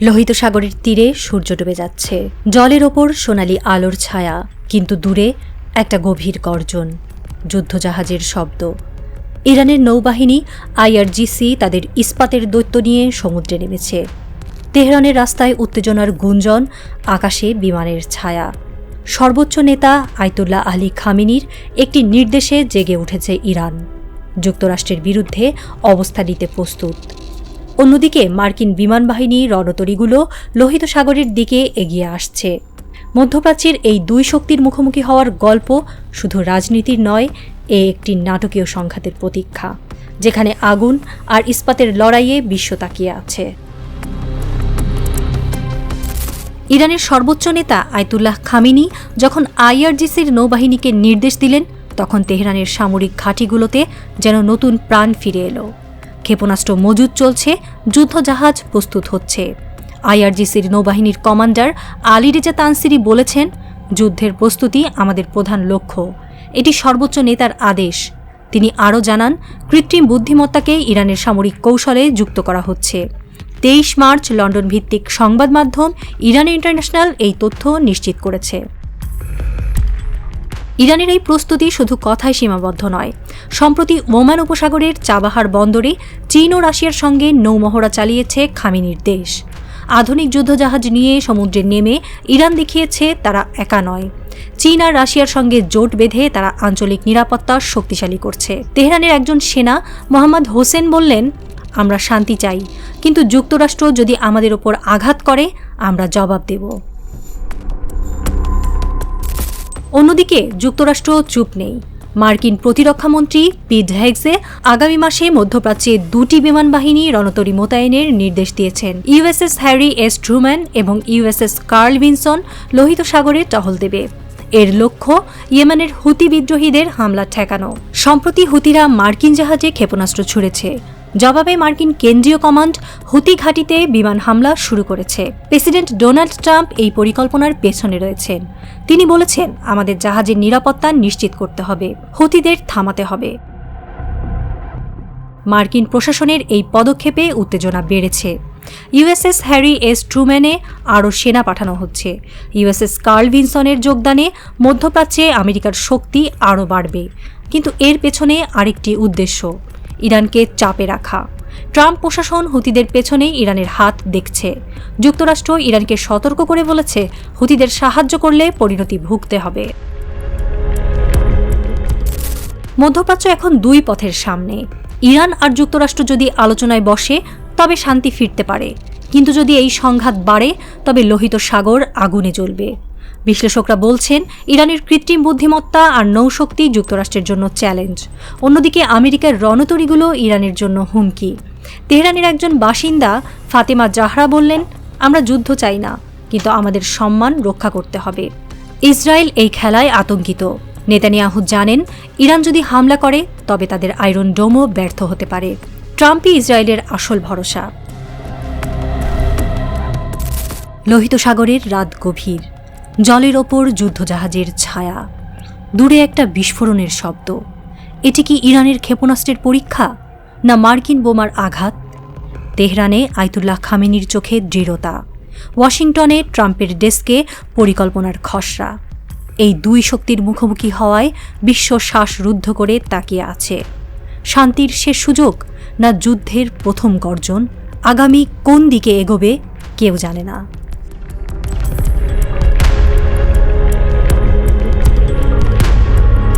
লোহিত সাগরের তীরে সূর্য ডুবে যাচ্ছে। জলের ওপর সোনালি আলোর ছায়া, কিন্তু দূরে একটা গভীর গর্জন, যুদ্ধজাহাজের শব্দ। ইরানের নৌবাহিনী আইআরজিসি তাদের ইস্পাতের দৈত্য নিয়ে সমুদ্রে নেমেছে। তেহরানের রাস্তায় উত্তেজনার গুঞ্জন, আকাশে বিমানের ছায়া। সর্বোচ্চ নেতা আয়তুল্লাহ আলী খামিনির একটি নির্দেশে জেগে উঠেছে ইরান। যুক্তরাষ্ট্রের বিরুদ্ধে অবস্থা নিতে প্রস্তুত। অন্যদিকে মার্কিন বিমান বাহিনী রণতরীগুলো লোহিত সাগরের দিকে এগিয়ে আসছে। মধ্যপ্রাচ্যের এই দুই শক্তির মুখোমুখি হওয়ার গল্প শুধু রাজনীতির নয়, এ একটি নাটকীয় সংঘাতের প্রতীক্ষা, যেখানে আগুন আর ইস্পাতের লড়াইয়ে বিশ্ব তাকিয়ে আছে। ইরানের সর্বোচ্চ নেতা আয়তুল্লাহ খামিনি যখন আইআরজিসির নৌবাহিনীকে নির্দেশ দিলেন, তখন তেহরানের সামরিক ঘাঁটিগুলোতে যেন নতুন প্রাণ ফিরে এলো। ক্ষেপণাস্ত্র মজুদ চলছে, যুদ্ধজাহাজ প্রস্তুত হচ্ছে। আইআরজিসির নৌবাহিনীর কমান্ডার আলী রেজা তানসিরি বলেছেন, যুদ্ধের প্রস্তুতি আমাদের প্রধান লক্ষ্য। এটি সর্বোচ্চ নেতার আদেশ। তিনি আরও জানান, কৃত্রিম বুদ্ধিমত্তাকে ইরানের সামরিক কৌশলে যুক্ত করা হচ্ছে। তেইশ মার্চ লন্ডন ভিত্তিক সংবাদ মাধ্যম ইরান ইন্টারন্যাশনাল এই তথ্য নিশ্চিত করেছে। ইরানের এই প্রস্তুতি শুধু কথায় সীমাবদ্ধ নয় সম্প্রতি ওমান উপসাগরের চাবাহার বন্দরে চীন ও রাশিয়ার সঙ্গে নৌমহড়া চালিয়েছে খামিনির দেশ। আধুনিক যুদ্ধজাহাজ নিয়ে সমুদ্রে নেমে ইরান দেখিয়েছে তারা একা নয়। চীন আর রাশিয়ার সঙ্গে জোট বেঁধে তারা আঞ্চলিক নিরাপত্তা শক্তিশালী করছে। তেহরানের একজন সেনা মোহাম্মদ হোসেন বললেন, আমরা শান্তি চাই, কিন্তু যুক্তরাষ্ট্র যদি আমাদের ওপর আঘাত করে, আমরা জবাব দেব। অন্যদিকে যুক্তরাষ্ট্র চুপ নেই। মার্কিন প্রতিরক্ষামন্ত্রী পিড হ্যাগসে আগামী মাসে মধ্যপ্রাচ্যে দুটি বিমান বাহিনী রণতরী মোতায়েনের নির্দেশ দিয়েছেন। ইউএসএস হ্যারি এস ট্রুম্যান এবং ইউএসএস কার্ল ভিনসন লোহিত সাগরে টহল দেবে। এর লক্ষ্য, ইয়েমেনের হুতি বিদ্রোহীদের হামলা ঠেকানো। সম্প্রতি হুতিরা মার্কিন জাহাজে ক্ষেপণাস্ত্র ছুড়েছে। জবাবে মার্কিন কেন্দ্রীয় কমান্ড হুতি ঘাঁটিতে বিমান হামলা শুরু করেছে। প্রেসিডেন্ট ডোনাল্ড ট্রাম্প এই পরিকল্পনার পেছনে রয়েছেন। তিনি বলেছেন, আমাদের জাহাজের নিরাপত্তা নিশ্চিত করতে হবে। হুতিদের থামাতে হবে। মার্কিন প্রশাসনের এই পদক্ষেপে উত্তেজনা বেড়েছে। ইউএসএস হ্যারি এস ট্রুম্যানে আরও সেনা পাঠানো হচ্ছে। ইউএসএস কার্ল ভিনসনের যোগদানে মধ্যপ্রাচ্যে আমেরিকার শক্তি আরও বাড়বে। কিন্তু এর পেছনে আরেকটি উদ্দেশ্য। ইরানকে চাপে রাখা। ট্রাম্প প্রশাসন হুতিদের পেছনে ইরানের হাত দেখছে। যুক্তরাষ্ট্র ইরানকে সতর্ক করে বলেছে, হুতিদের সাহায্য করলে পরিণতি ভুগতে হবে। মধ্যপ্রাচ্য এখন দুই পথের সামনে। ইরান আর যুক্তরাষ্ট্র যদি আলোচনায় বসে, তবে শান্তি ফিরতে পারে। কিন্তু যদি এই সংঘাত বাড়ে, তবে লোহিত সাগর আগুনে জ্বলবে। বিশ্লেষকরা বলছেন, ইরানের কৃত্রিম বুদ্ধিমত্তা আর নৌশক্তি যুক্তরাষ্ট্রের জন্য চ্যালেঞ্জ। অন্যদিকে আমেরিকার রণতরীগুলো ইরানের জন্য হুমকি। তেহরানের একজন বাসিন্দা ফাতেমা জাহরা বললেন, আমরা যুদ্ধ চাই না, কিন্তু আমাদের সম্মান রক্ষা করতে হবে। ইসরায়েল এই খেলায় আতঙ্কিত। নেতানিয়াহু জানেন, ইরান যদি হামলা করে, তবে তাদের আয়রন ডোমও ব্যর্থ হতে পারে। ট্রাম্পই ইসরায়েলের আসল ভরসা। লোহিত সাগরের রাত গভীর। জলের ওপর যুদ্ধজাহাজের ছায়া। দূরে একটা বিস্ফোরণের শব্দ। এটি কি ইরানের ক্ষেপণাস্ত্রের পরীক্ষা, না মার্কিন বোমার আঘাত? তেহরানে আয়তুল্লাহ খামেনির চোখে দৃঢ়তা, ওয়াশিংটনে ট্রাম্পের ডেস্কে পরিকল্পনার খসড়া। এই দুই শক্তির মুখোমুখি হওয়ায় বিশ্ব শ্বাসরুদ্ধ করে তাকিয়ে আছে। শান্তির শেষ সুযোগ, না যুদ্ধের প্রথম গর্জন? আগামী কোন দিকে এগোবে, কেউ জানে না।